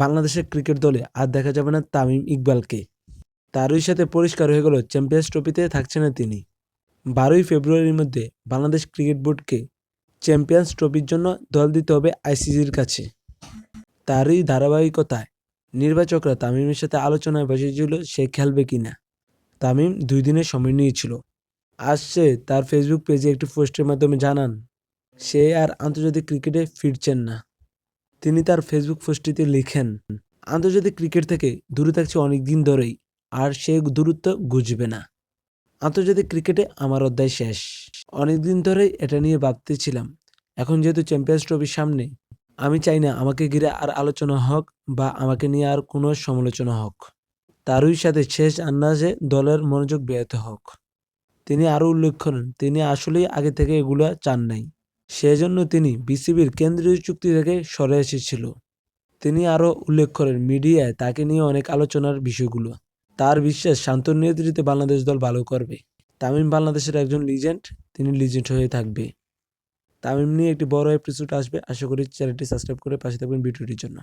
বাংলাদেশের ক্রিকেট দলে আর দেখা যাবে না তামিম ইকবালকে। তারই সাথে পরিষ্কার হয়ে গেল চ্যাম্পিয়ন্স ট্রফিতে থাকছে না তিনি। বারোই ফেব্রুয়ারির মধ্যে বাংলাদেশ ক্রিকেট বোর্ডকে চ্যাম্পিয়ন্স ট্রফির জন্য দল দিতে হবে আইসিসির কাছে। তারই ধারাবাহিকতায় নির্বাচকরা তামিমের সাথে আলোচনায় বসেছিল সে খেলবে কি না তামিম দুই দিনের সময় নিয়েছিল। আজ সে তার ফেসবুক পেজে একটি পোস্টের মাধ্যমে জানান, সে আর আন্তর্জাতিক ক্রিকেটে ফিরছেন না। তিনি তার ফেসবুক পোস্টটিতে লিখেন, আন্তর্জাতিক ক্রিকেট থেকে দূরে থাকছে অনেক দিন ধরেই, আর সে দূরত্ব গুজবে না। আন্তর্জাতিক ক্রিকেটে আমার অধ্যায় শেষ। অনেক দিন ধরেই এটা নিয়ে ভাবতেছিলাম। এখন যেহেতু চ্যাম্পিয়ন্স ট্রফির সামনে, আমি চাই না আমাকে ঘিরে আর আলোচনা হোক বা আমাকে নিয়ে আর কোনো সমালোচনা হোক। তারই সাথে শেষ আন্দাজে দলের মনোযোগ ব্যাহত হোক। তিনি আরও উল্লেখ করেন, তিনি আসলেই আগে থেকে এগুলো চান নাই। সেজন্য তিনি বিসিবির কেন্দ্রীয় চুক্তি থেকে সরে এসেছিল। তিনি আরও উল্লেখ করেন, মিডিয়ায় তাকে নিয়ে অনেক আলোচনার বিষয়গুলো। তার বিশ্বাস শান্ত নেতৃত্বে বাংলাদেশ দল ভালো করবে। তামিম বাংলাদেশের একজন লিজেন্ড, তিনি লিজেন্ড হয়ে থাকবে। তামিম নিয়ে একটি বড় এপিসোড আসবে। আশা করি চ্যানেলটি সাবস্ক্রাইব করে পাশে থাকবেন ভিডিওটির জন্য।